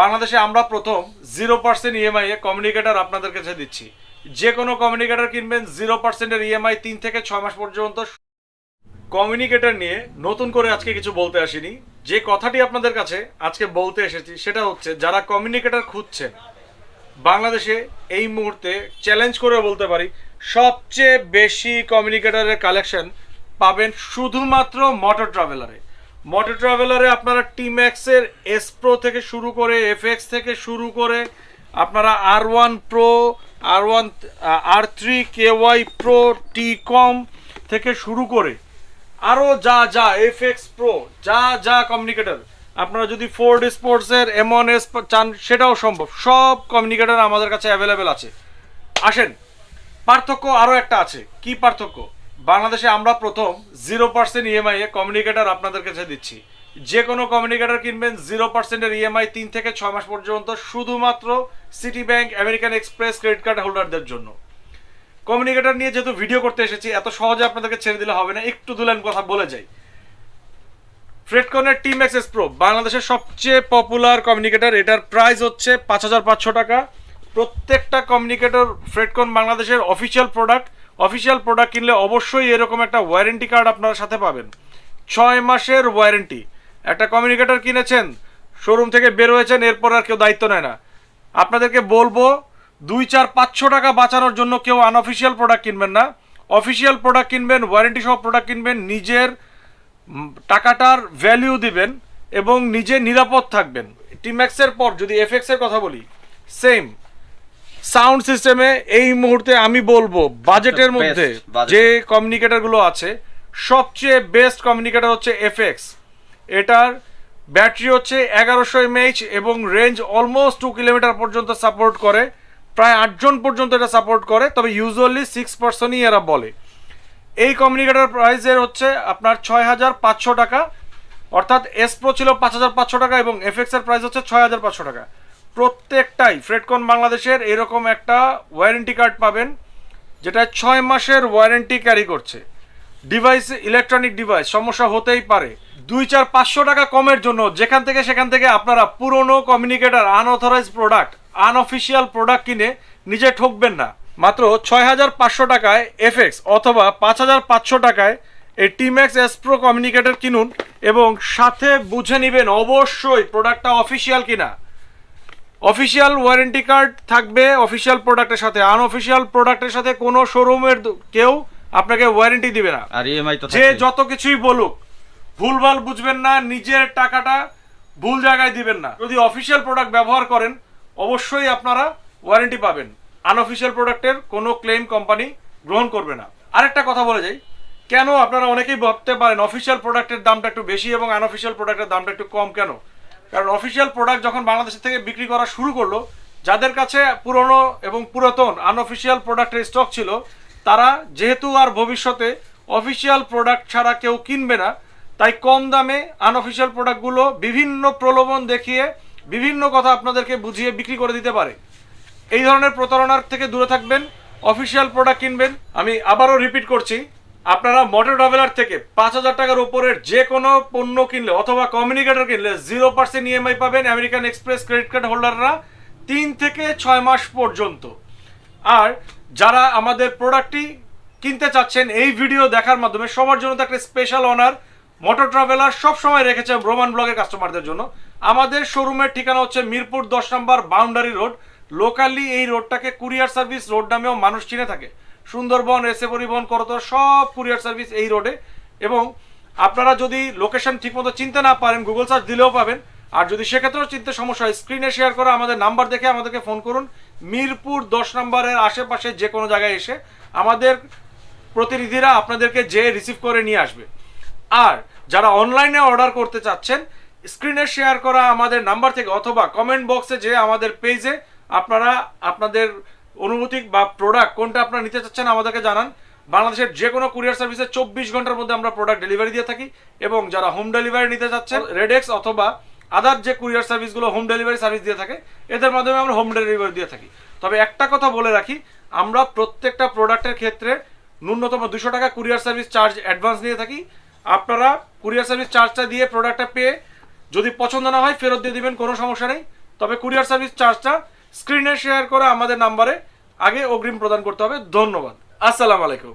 বাংলাদেশে আমরা প্রথম জিরো পার্সেন্ট ইএমআই এ কমিউনিকেটার আপনাদের কাছে দিচ্ছি। যে কোনো কমিউনিকেটার কিনবেন জিরো পার্সেন্টের ইএমআই তিন থেকে ছয় মাস পর্যন্ত। কমিউনিকেটার নিয়ে নতুন করে আজকে কিছু বলতে আসিনি। যে কথাটি আপনাদের কাছে আজকে বলতে এসেছি সেটা হচ্ছে, যারা কমিউনিকেটার খুঁজছেন, বাংলাদেশে এই মুহূর্তে চ্যালেঞ্জ করে বলতে পারি, সবচেয়ে বেশি কমিউনিকেটারের কালেকশন পাবেন শুধুমাত্র মোটর ট্রাভেলারে মোটর ট্রাভেলারে আপনারা টিম্যাক্সের এস প্রো থেকে শুরু করে এফএক্স থেকে শুরু করে আপনারা R one pro R one R three K Y pro T কম থেকে শুরু করে আরও যা যা এফএক্স প্রো যা যা কমিউনিকেটর আপনারা যদি ফোর্ড স্পোর্টসের এম ওয়ান এস চান, সেটাও সম্ভব। সব কমিউনিকেটার আমাদের কাছে অ্যাভেলেবেল আছে। আসেন, পার্থক্য আরও একটা আছে। কি পার্থক্য? বাংলাদেশে আমরা প্রথম জিরো পার্সেন্ট ইএমআই এ কমিউনিকেটর আপনাদের কাছে দিচ্ছি। যে কোনো কমিউনিকেটার কিনবেন জিরো পার্সেন্টের ইএমআই তিন থেকে ছয় মাস পর্যন্ত শুধুমাত্র City Bank American Express credit card হোল্ডারদের জন্য। কমিউনিকেটর নিয়ে যেহেতু ভিডিও করতে এসেছি, এত সহজে আপনাদেরকে ছেড়ে দিলে হবে না, একটু দুলেন কথা বলে যাই। ফ্রেডকনের টিম এক্সএস প্রো বাংলাদেশের সবচেয়ে পপুলার কমিউনিকেটার এটার প্রাইস হচ্ছে পাঁচ হাজার পাঁচশো টাকা। প্রত্যেকটা কমিউনিকেটর ফ্রেডকন বাংলাদেশের অফিসিয়াল প্রোডাক্ট অফিসিয়াল প্রোডাক্ট কিনলে অবশ্যই এরকম একটা ওয়ারেন্টি কার্ড আপনারা সাথে পাবেন। ছয় মাসের ওয়ারেন্টি একটা কমিউনিকেটর কিনেছেন শোরুম থেকে বের হয়েছেন, এরপর আর কেউ দায়িত্ব নেয় না। আপনাদেরকে বলব, দুই, চার, পাঁচশো টাকা বাঁচানোর জন্য কেউ আনঅফিসিয়াল প্রোডাক্ট কিনবেন না। অফিসিয়াল প্রোডাক্ট কিনবেন ওয়ারেন্টি সহ প্রোডাক্ট কিনবেন, নিজের টাকাটার ভ্যালিউ দিবেন এবং নিজে নিরাপদ থাকবেন। টিম্যাক্সের পর যদি এফএক্সের কথা বলি সেম সাউন্ড সিস্টেমে এই মুহূর্তে আমি বলব বাজেটের মধ্যে. যে কমিউনিকেটরগুলো আছে সবচেয়ে বেস্ট কমিউনিকেটর হচ্ছে এফএক্স এটার ব্যাটারি হচ্ছে এগারোশো এমএইচ এবং রেঞ্জ অলমোস্ট টু কিলোমিটার পর্যন্ত সাপোর্ট করে প্রায় আটজন পর্যন্ত এটা সাপোর্ট করে তবে ইউজুয়ালি সিক্স পার্সনই এরা বলে। এই কমিউনিকেটর প্রাইসের হচ্ছে আপনার ছয় হাজার পাঁচশো টাকা অর্থাৎ এস প্রো ছিল পাঁচ হাজার পাঁচশো টাকা এবং এফএক্সের প্রাইস হচ্ছে ছয় হাজার পাঁচশো টাকা। প্রত্যেকটাই ফ্রেডকন বাংলাদেশের এরকম একটা ওয়ারেন্টি কার্ড পাবেন যেটা ছয় মাসের ওয়ারেন্টি ক্যারি করছে। ডিভাইস ইলেকট্রনিক ডিভাইস সমস্যা হতেই পারে। দুই, চার, পাঁচশো টাকা কমের জন্য যেখান থেকে সেখান থেকে আপনারা পুরনো communicator unauthorise product unofficial product কিনে নিজে ঠকবেন না। মাত্র ছয় হাজার পাঁচশো টাকায় এফএক্স অথবা পাঁচ হাজার পাঁচশো টাকায় এই টিম্যাক্স এস প্রো কমিউনিকেটর কিনুন এবং সাথে বুঝে নেবেন অবশ্যই প্রোডাক্টটা অফিসিয়াল কিনা। অফিসিয়াল ওয়ারেন্টি কার্ড থাকবে অফিসিয়াল প্রোডাক্টের সাথে। আনঅফিসিয়াল প্রোডাক্টের সাথে কোনো শোরুমের কেউ আপনাকে ওয়ারেন্টি দিবে না। আর ইএমআই তো যে যত কিছুই বলুক ভুলভাল বুঝবেন না নিজের টাকাটা ভুল জায়গায় দিবেন না। যদি অফিসিয়াল প্রোডাক্ট ব্যবহার করেন অবশ্যই আপনারা ওয়ারেন্টি পাবেন। আনঅফিসিয়াল প্রোডাক্টের কোনো ক্লেম কোম্পানি গ্রহণ করবে না। আরেকটা কথা বলে যাই। কেন আপনারা অনেকেই ভাবতে পারেন অফিসিয়াল প্রোডাক্টের দামটা একটু বেশি এবং আনঅফিসিয়াল প্রোডাক্টের দামটা একটু কম কেন? কারণ অফিসিয়াল প্রোডাক্ট যখন বাংলাদেশ থেকে বিক্রি করা শুরু করল, যাদের কাছে পুরনো এবং পুরাতন আনঅফিসিয়াল প্রোডাক্টের স্টক ছিল, তারা যেহেতু আর ভবিষ্যতে অফিসিয়াল প্রোডাক্ট ছাড়া কেউ কিনবে না, তাই কম দামে আনঅফিসিয়াল প্রোডাক্টগুলো বিভিন্ন প্রলোভন দেখিয়ে বিভিন্ন কথা আপনাদেরকে বুঝিয়ে বিক্রি করে দিতে পারে। এই ধরনের প্রতারণার থেকে দূরে থাকবেন অফিসিয়াল প্রোডাক্ট কিনবেন। আমি আবারও রিপিট করছি আপনারা মোটর ট্রাভেলার থেকে পাঁচ হাজার টাকার উপরের যে কোনো পণ্য কিনলে অথবা কমিউনিকেটর কিনলে জিরো পার্সেন্ট ইএমআই পাবেন আমেরিকান এক্সপ্রেস ক্রেডিট কার্ড হোল্ডাররা তিন থেকে ছয় মাস পর্যন্ত। আর যারা আমাদের প্রোডাক্টটি কিনতে চাচ্ছেন, এই ভিডিও দেখার মাধ্যমে সবার জন্য তো একটা স্পেশাল অনার মোটর ট্রাভেলার সব সময় রেখেছে রোমান ব্লগের কাস্টমারদের জন্য। আমাদের শোরুমের ঠিকানা হচ্ছে মিরপুর দশ নম্বর বাউন্ডারি রোড। লোকালি এই রোডটাকে কুরিয়ার সার্ভিস রোড নামেও মানুষ চিনে থাকে। সুন্দরবন এসে পরিবহন করতো সব কুরিয়ার সার্ভিস এই রোডে এবং আপনারা যদি লোকেশন ঠিকমতো চিনতে না পারেন গুগল সার্চ দিলেও পাবেন। আর যদি সেক্ষেত্রেও চিনতে সমস্যা হয় স্ক্রিনে শেয়ার করা আমাদের নাম্বার দেখে আমাদেরকে ফোন করুন। মিরপুর দশ নম্বরের আশেপাশে যে কোনো জায়গায় এসে আমাদের প্রতিনিধিরা আপনাদেরকে যে রিসিভ করে নিয়ে আসবে। আর যারা অনলাইনে অর্ডার করতে চাচ্ছেন স্ক্রিনে শেয়ার করা আমাদের নাম্বার থেকে অথবা কমেন্ট বক্সে যে আমাদের পেজে আপনারা আপনাদের অনুভূতি বা প্রোডাক্ট কোনটা আপনারা নিতে চাচ্ছেন আমাদেরকে জানান। বাংলাদেশের যে কোনো কুরিয়ার সার্ভিসে চব্বিশ ঘণ্টার মধ্যে আমরা প্রোডাক্ট ডেলিভারি দিয়ে থাকি এবং যারা হোম ডেলিভারি নিতে চাচ্ছেন রেডেক্স অথবা আদার যে কুরিয়ার সার্ভিসগুলো হোম ডেলিভারি সার্ভিস দিয়ে থাকে, এদের মাধ্যমে আমরা হোম ডেলিভারি দিয়ে থাকি। তবে একটা কথা বলে রাখি, আমরা প্রত্যেকটা প্রোডাক্টের ক্ষেত্রে ন্যূনতম দুশো টাকা কুরিয়ার সার্ভিস চার্জ অ্যাডভান্স নিয়ে থাকি। আপনারা কুরিয়ার সার্ভিস চার্জটা দিয়ে প্রোডাক্টটা পেয়ে যদি পছন্দ না হয়, ফেরত দিয়ে দিবেন, কোনো সমস্যা নেই। তবে কুরিয়ার সার্ভিস চার্জটা স্ক্রিনে শেয়ার করা আমাদের নাম্বারে আগে অগ্রিম প্রদান করতে হবে। ধন্যবাদ। আসসালামু আলাইকুম।